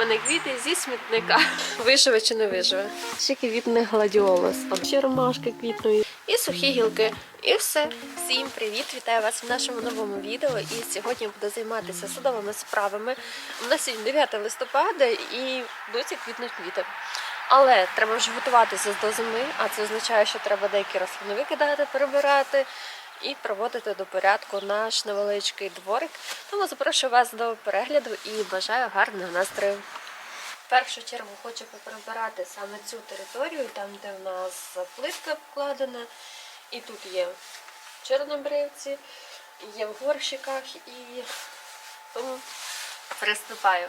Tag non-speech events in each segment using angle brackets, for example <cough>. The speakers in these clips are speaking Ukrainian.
мене квіти зі смітника. <laughs> Виживе чи не виживе. Ще квітне гладіолус, там ще ромашки квітної. І сухі гілки. І все. Всім привіт! Вітаю вас в нашому новому відео. І сьогодні я буду займатися садовими справами. У нас сьогодні 9 листопада і досі квітнуть квіти. Але треба вже готуватися до зими, а це означає, що треба деякі рослини викидати, перебирати і приводити до порядку наш невеличкий дворик. Тому запрошую вас до перегляду і бажаю гарного настрою. В першу чергу хочу поприбирати саме цю територію, там де в нас плитка покладена, і тут є чорнобривці, є в горщиках і тому приступаю.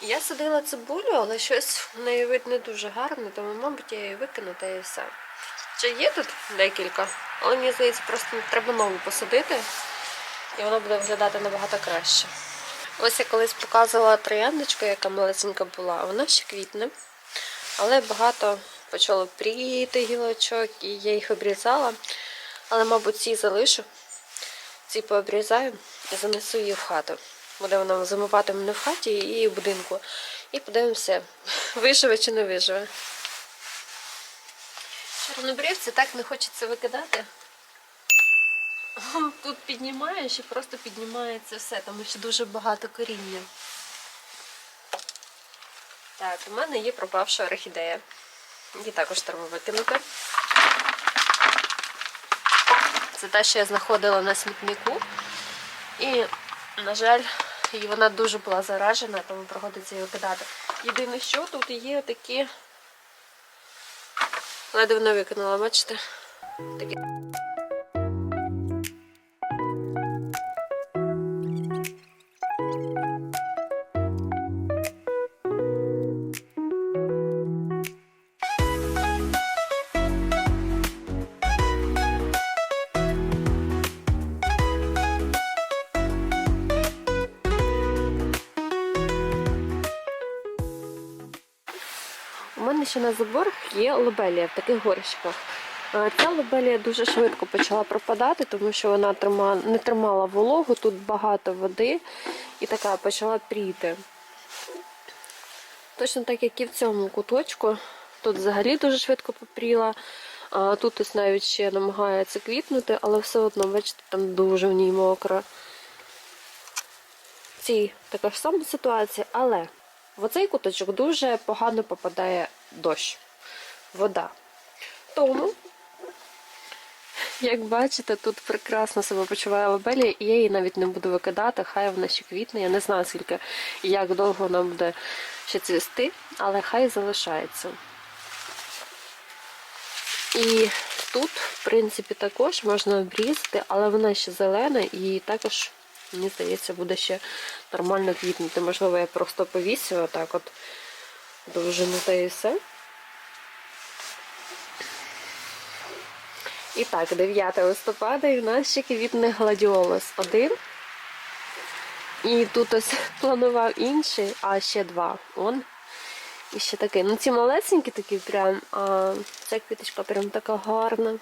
Я садила цибулю, але щось в неї вид не дуже гарний, тому, мабуть, я її викину та і все. Ще є тут декілька, але мені здається, просто треба нову посадити, і воно буде виглядати набагато краще. Ось я колись показувала трояндочку, яка малесенька була, вона ще квітне. Але багато почало пріти гілочок, і я їх обрізала. Але, мабуть, ці залишу, ці пообрізаю і занесу її в хату. Буде вона зимувати мене в хаті і в будинку. І подивимося, <laughs> виживе чи не виживе. Чорнобривці так не хочеться викидати. Тут піднімаєш і просто піднімається все, тому що дуже багато коріння. Так, у мене є пропавша орхідея. Її також треба викинути. Це те, що я знаходила на смітнику. І, на жаль, вона дуже була заражена, тому приходиться її викидати. Єдине, що тут є такі. Ледве не викинула, бачите? Такі. На заборах є лобелія в таких горщиках. Е, Ця лобелія дуже швидко почала пропадати, тому що вона не тримала вологу, тут багато води і така почала пріти. Точно так, як і в цьому куточку. Тут взагалі дуже швидко попріла. А тут ось навіть ще намагається квітнути, але все одно, бачите, там дуже в ній мокро. Цій така ж сама ситуація, але в оцей куточок дуже погано попадає дощ, вода. Тому, як бачите, тут прекрасно себе почуває лобелія, і я її навіть не буду викидати, хай вона ще квітне. Я не знаю, скільки і як довго вона буде ще цвісти, але хай залишається. І тут, в принципі, також можна обрізати, але вона ще зелена і також, мені здається, буде ще нормально квітнути. Можливо, я просто повісю отак от довжину та і все. І так, 9 листопада і в нас ще квітне гладіолус один. І тут ось <laughs> планував інший, а ще два. Он. І ще такий. Ну ці малесенькі такі прям, а ця квіточка прям така гарна.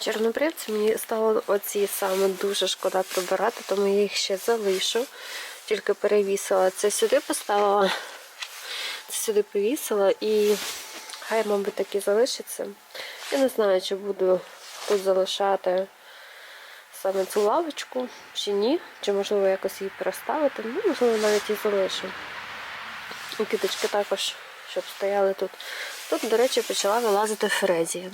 Чорнобривці мені стало оці саме дуже шкода прибирати, тому я їх ще залишу. Тільки перевісила. Це сюди поставила, сюди повісила і хай, мабуть, так і залишиться. Я не знаю, чи буду тут залишати саме цю лавочку, чи ні, чи можливо якось її переставити. Ну, можливо, навіть і залишу. І квіточки також, щоб стояли тут. Тут, до речі, почала вилазити фрезія.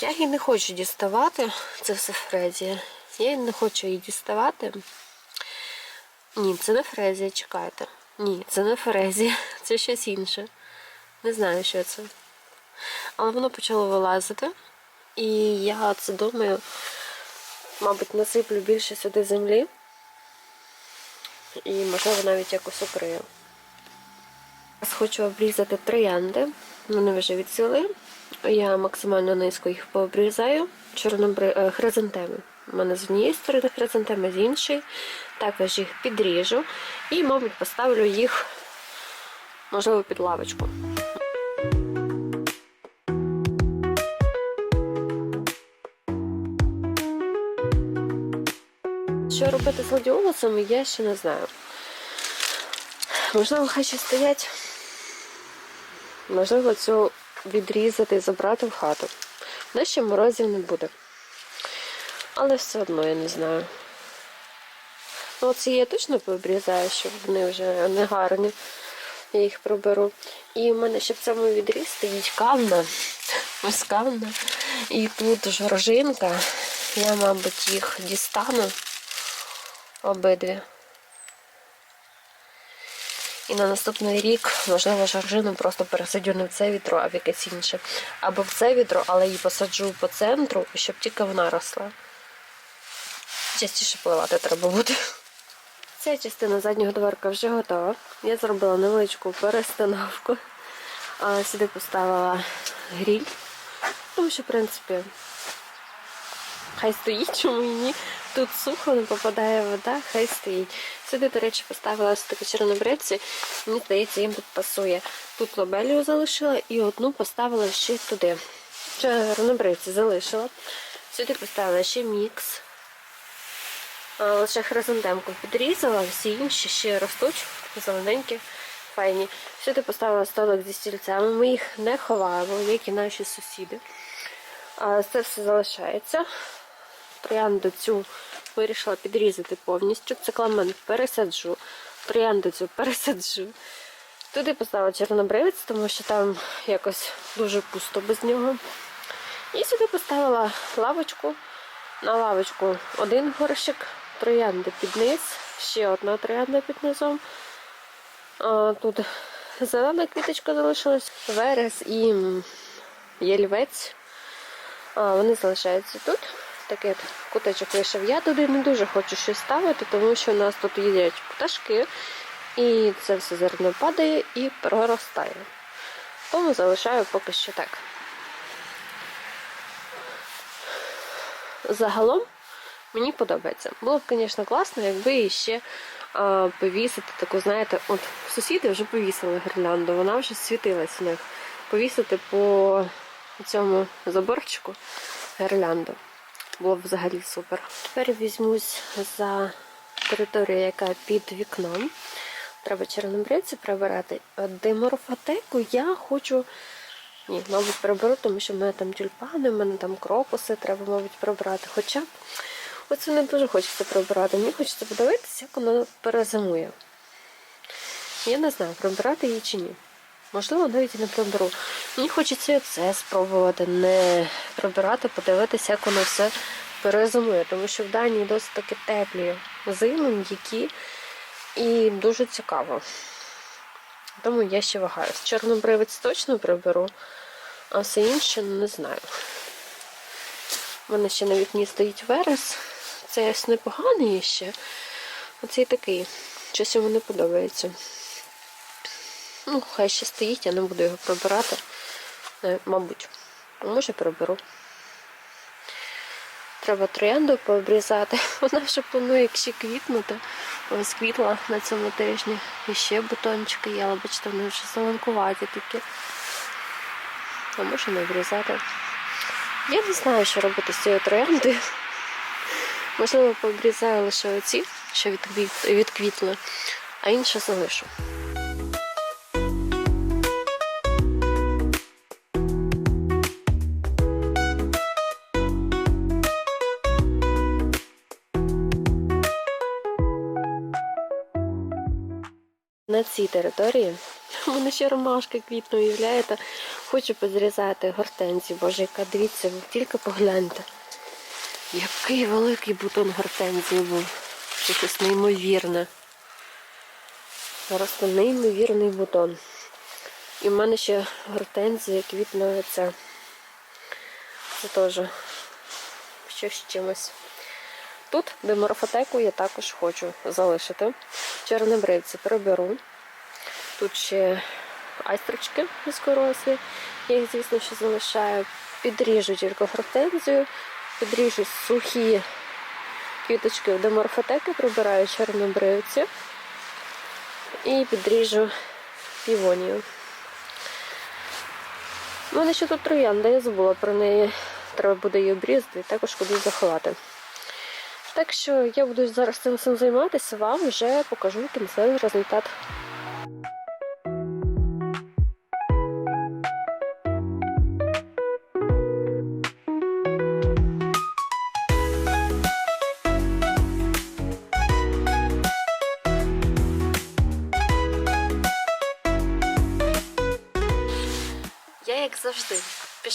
Я її не хочу діставати, це все фрезія. Я не хочу її діставати. Ні, це не фрезія, чекайте. Ні, це не фрезія, <laughs> це щось інше. Не знаю, що це. Але воно почало вилазити. І я це думаю, мабуть, насиплю більше сюди землі. І, можливо, навіть якось укрию. Зараз хочу обрізати троянди. Вони вже відсіли. Я максимально низько їх пообрізаю. Чорнобри... е, хризантеми. У мене з однієї сторони хризантеми, з іншої. Також їх підріжу і, мабуть, поставлю їх, можливо, під лавочку. Що робити з гладіолусами, я ще не знаю. Можливо, хай ще стоять. Можливо, цю відрізати і забрати в хату. На ще морозів не буде. Але все одно я не знаю. Ну, оці я точно пообрізаю, щоб вони вже не гарні. Я їх приберу. І в мене ще в цьому відріз стоїть кавна. Ось кавна. І тут жоржинка. Я, мабуть, їх дістану обидві. І на наступний рік, можливо, жоржину просто пересадю не в це відро, а в якесь інше. Або в це відро, але її посаджу по центру, щоб тільки вона росла. Частіше поливати треба буде. Ця частина заднього дворка вже готова. Я зробила невеличку перестановку. Сюди поставила гріль. Тому що, в принципі, хай стоїть, чому і ні. Тут сухо, не попадає вода, хай стоїть. Сюди, до речі, поставила ось такі чорнобривці. Мені здається, їм тут пасує. Тут лобелію залишила і одну поставила ще туди. Чорнобривці залишила. Сюди поставила ще мікс. А, Лише хризантемку підрізала, всі інші ще ростуть, зелененькі, файні. Сюди поставила столик зі стільцями. Ми їх не ховаємо, як і наші сусіди. Це все залишається. Троянду цю вирішила підрізати повністю. Цикламен пересаджу, троянду цю пересаджу. Туди поставила чорнобривець, тому що там якось дуже пусто без нього. І сюди поставила лавочку. На лавочку один горщик, троянди під ще одна троянда під низом. А, тут зелена квіточка залишилась, верес і м, ялівець. А, вони залишаються тут. Такий куточок вийшов. Я туди не дуже хочу щось ставити, тому що у нас тут їдять пташки, і це все зерно падає і проростає. Тому залишаю поки що так. Загалом мені подобається. Було б, звісно, класно, якби і ще а, повісити таку, знаєте, от сусіди вже повісили гірлянду, вона вже світилась у них. Повісити по цьому заборчику гірлянду. Було б взагалі супер. Тепер візьмусь за територію, яка під вікном. Треба чорнобривці прибирати. Деморфотеку я хочу. Ні, мабуть, приберу, тому що в мене там тюльпани, в мене там крокуси, треба, мабуть, прибрати. Хоча оце не дуже хочеться прибирати. Мені хочеться подивитися, як воно перезимує. Я не знаю, прибирати її чи ні. Можливо, навіть і не приберу. Мені хочеться це спробувати, не прибирати, подивитися, як воно все перезимує. Тому що в Данії досить таки теплі зими, м'які і дуже цікаво. Тому я ще вагаюсь. Чорнобривець точно приберу, а все інше не знаю. У мене ще на вікні стоїть верес. Це ось непоганий ще. Оцей такий. Щось йому не подобається. Ну, хай ще стоїть, я не буду його прибирати. Е, Мабуть. Може приберу. Треба троянду пообрізати. <laughs> Вона вже планує ще квітнути. Ось квітла на цьому тижні. І ще бутончики є, але бачите, вони вже зеленкуваті такі. А може не обрізати. Я не знаю, що робити з цією трояндою. Можливо, пообрізаю лише оці, що відквітли, а інше залишу. На цій території у <laughs> мене ще ромашка квітну, уявляєте? Хочу позрізати гортензію. Боже, яка дивіться, ви тільки погляньте. Який великий бутон гортензії був. Щось неймовірне. Просто неймовірний бутон. І в мене ще гортензія квітне це. Це теж щось з чимось. Тут деморфотеку я також хочу залишити. Чорнобривці приберу. Тут ще айстрочки низькорослі. Я їх, звісно, ще залишаю. Підріжу тільки гортензію, підріжу сухі квіточки в деморфотеки, прибираю чорнобривці і підріжу півонію. У мене ще тут троянда, я забула про неї. Треба буде її обрізати і також кудись заховати. Так що я буду зараз цим займатися, вам вже покажу кінцевий результат.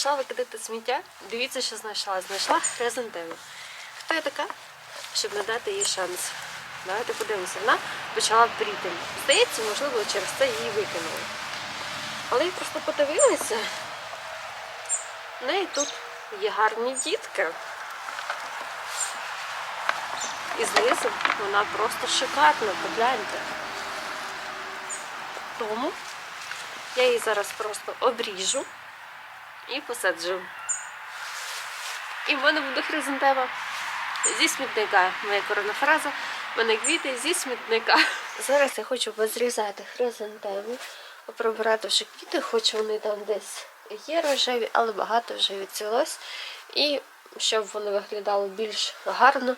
Пішла викидати сміття. Дивіться, що знайшла. Знайшла хризантему. Хто я така, щоб не дати їй шанс? Давайте подивимося. Вона почала пріти. Здається, можливо, через це її викинули. Але я просто подивилася. В неї тут є гарні дітки. І знизу вона просто шикарна, погляньте. Тому я її зараз просто обріжу і посаджу. І в мене буде хризантема зі смітника. Моя корона фраза. В мене квіти зі смітника. Зараз я хочу позрізати хризантему, прибирати вже квіти, хоч вони там десь є рожеві, але багато вже відцвілось. І щоб вони виглядали більш гарно,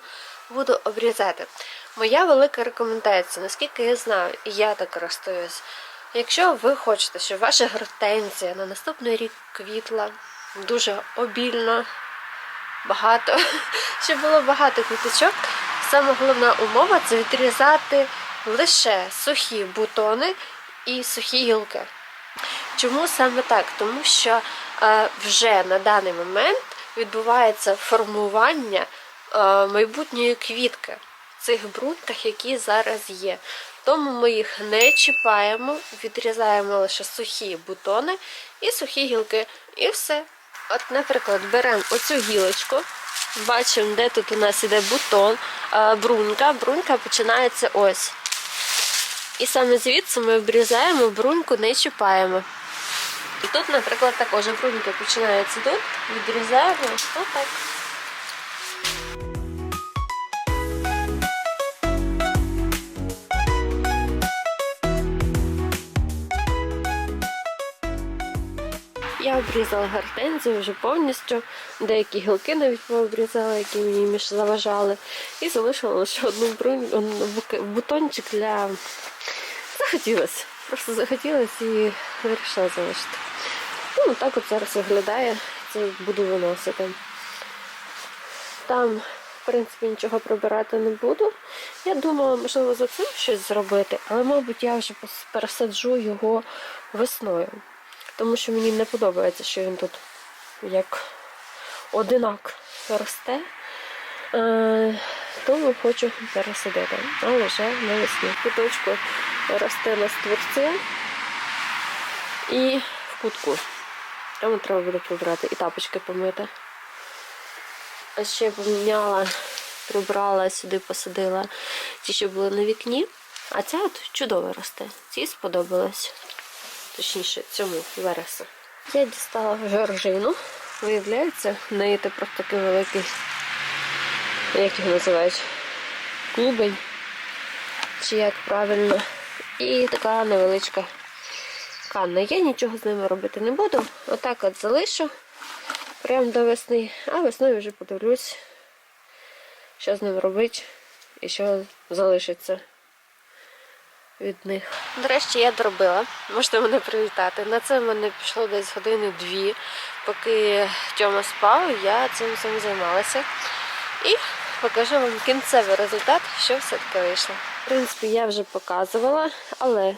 буду обрізати. Моя велика рекомендація, наскільки я знаю, і я так користуюсь. Якщо ви хочете, щоб ваша гортензія на наступний рік квітла дуже обільно, багато, <laughs> щоб було багато квіточок, саме головна умова це відрізати лише сухі бутони і сухі гілки. Чому саме так? Тому що е, вже на даний момент відбувається формування е, майбутньої квітки в цих бруньках, які зараз є. Тому ми їх не чіпаємо, відрізаємо лише сухі бутони і сухі гілки. І все. От, наприклад, беремо оцю гілочку, бачимо, де тут у нас іде бутон, брунька. Брунька починається ось. І саме звідси ми обрізаємо, бруньку не чіпаємо. І тут, наприклад, також брунька починається тут, відрізаємо отак. Я обрізала гортензію вже повністю. Деякі гілки навіть пообрізала, які мені між заважали. І залишила лише одну брунь, бутончик для. Захотілося. Просто захотілося і вирішила залишити. Ну, так от зараз виглядає. Це буду виносити. Там, в принципі, нічого прибирати не буду. Я думала, можливо, за цим щось зробити, але, мабуть, я вже пересаджу його весною. Тому що мені не подобається, що він тут як одинак росте. Е, тому хочу пересадити. Але вже на весні. Куточку росте на створці і в кутку. Тому треба буде прибрати і тапочки помити. А ще поміняла, прибрала сюди, посадила ті, що були на вікні. А ця от чудово росте. Цій сподобалось. Точніше, цьому вересу. Я дістала жоржину. Виявляється, в неї тепер такий великий, як його називають, клубень, чи як правильно. І така невеличка канна. Я нічого з ними робити не буду. Отак от залишу прямо до весни, а весною вже подивлюсь, що з ним робити і що залишиться від них. Нарешті я доробила. Можете мене привітати. На це в мене пішло десь години-дві. Поки Тьома спав, я цим всім займалася. І покажу вам кінцевий результат, що все-таки вийшло. В принципі, я вже показувала, але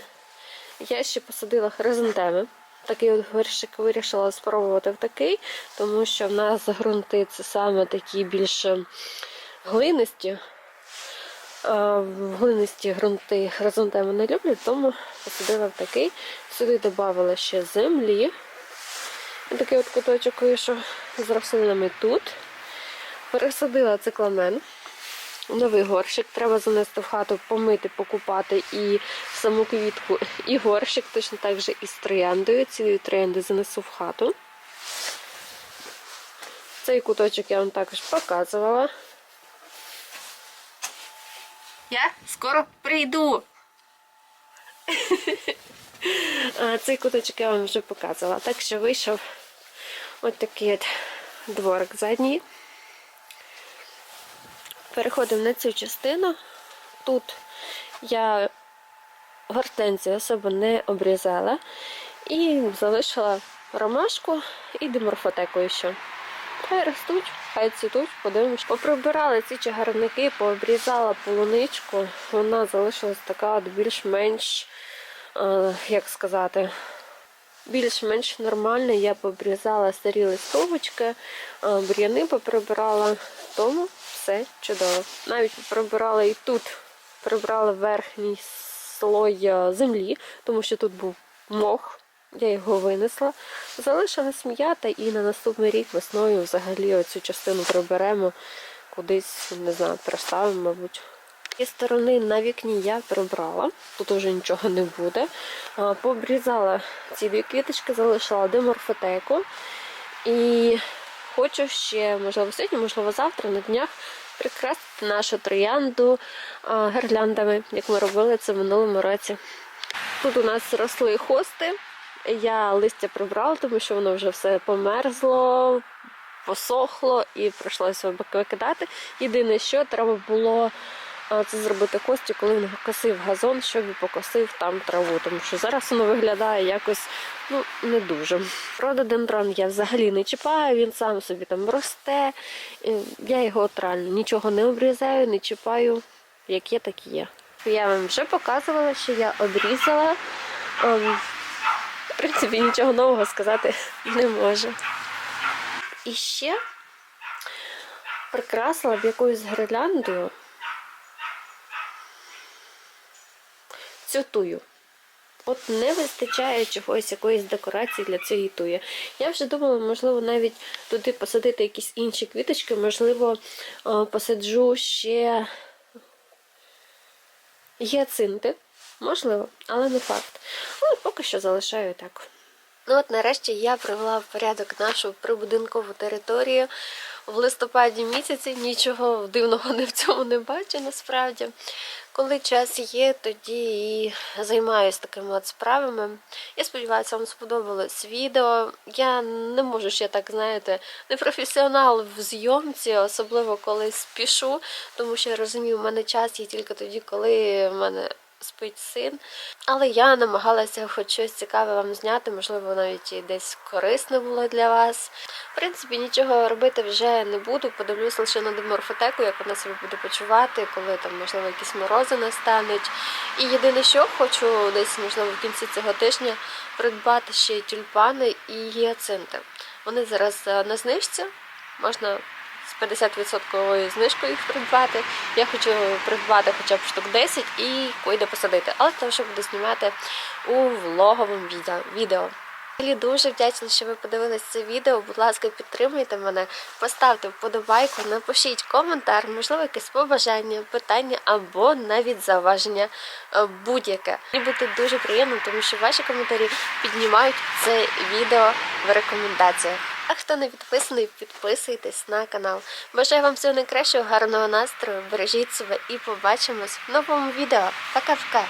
я ще посадила хризантеми. Такий от горщик вирішила спробувати в такий, тому що в нас ґрунти це саме такі більш глинисті. А в глинисті ґрунти хризантеми не люблять, тому посадила в такий. Сюди додавала ще землі. Такий от куточок вийшов з рослинами тут. Пересадила цикламен. Новий горщик. Треба занести в хату, помити, покупати і саму квітку, і горщик, точно так же і з трояндою. Ці троянди занесу в хату. Цей куточок я вам також показувала. Я скоро прийду. Цей куточок я вам вже показувала. Так що вийшов ось такий от дворик задній. Переходимо на цю частину. Тут я гортензію особо не обрізала і залишила ромашку і деморфотеку ще. Хай ростуть, хай цвітуть, подивимось. Поприбирала ці чагарники, пообрізала полуничку. Вона залишилась така більш-менш, е, як сказати, більш-менш нормально. Я побрізала старі листовочки, а, бур'яни поприбирала, тому все чудово. Навіть прибирала і тут, прибрала верхній слой землі, тому що тут був мох. Я його винесла, залишила сміята і на наступний рік весною взагалі оцю частину приберемо кудись, не знаю, переставимо, мабуть. Цієї сторони на вікні я прибрала, тут вже нічого не буде. А, Пообрізала ці дві квіточки, залишила деморфотеку. І хочу ще, можливо, сьогодні, можливо, завтра на днях прикрасити нашу троянду а, гірляндами, як ми робили це в минулому році. Тут у нас росли хости. Я листя прибрала, тому що воно вже все померзло, посохло і прийшлося викидати. Єдине, що треба було це зробити Кості, коли він косив газон, щоб покосив там траву, тому що зараз воно виглядає якось ну, не дуже. Рододендрон я взагалі не чіпаю, він сам собі там росте. Е, Я його от реально нічого не обрізаю, не чіпаю, як є, так і є. Я вам вже показувала, що я обрізала. <laughs> В принципі, нічого нового сказати не можу. І ще прикрасила б якоюсь гірляндою цю тую. От не вистачає чогось, якоїсь декорації для цієї туї. Я вже думала, можливо, навіть туди посадити якісь інші квіточки, можливо, е, посаджу ще гіацинти. Можливо, але не факт. Але поки що залишаю так. Ну от нарешті я привела в порядок нашу прибудинкову територію. В листопаді місяці нічого дивного не в цьому не бачу насправді. Коли час є, тоді і займаюся такими от справами. Я сподіваюся, вам сподобалось відео. Я не можу ще так, знаєте, не професіонал в зйомці, особливо коли спішу, тому що я розумію, у мене час є тільки тоді, коли в мене спить син. Але я намагалася хоч щось цікаве вам зняти, можливо, навіть і десь корисне було для вас. В принципі, нічого робити вже не буду. Подивлюсь лише на деморфотеку, як вона себе буде почувати, коли там, можливо, якісь морози настануть. І єдине, що хочу десь, можливо, в кінці цього тижня придбати ще й тюльпани і гіацинти. Вони зараз е, на знижці, можна 50% знижкою їх придбати. Я хочу придбати хоча б штук 10 і куди посадити. Але це вже буду знімати у влоговому відео-. Взагалі дуже вдячна, що ви подивились це відео. Будь ласка, підтримуйте мене, поставте вподобайку, напишіть коментар, можливо, якесь побажання, питання або навіть зауваження е, будь-яке. Мені буде дуже приємно, тому що ваші коментарі піднімають це відео в рекомендаціях. А хто не підписаний, підписуйтесь на канал. Бажаю вам всього найкращого, гарного настрою, бережіть себе і побачимось в новому відео. Пока-пока!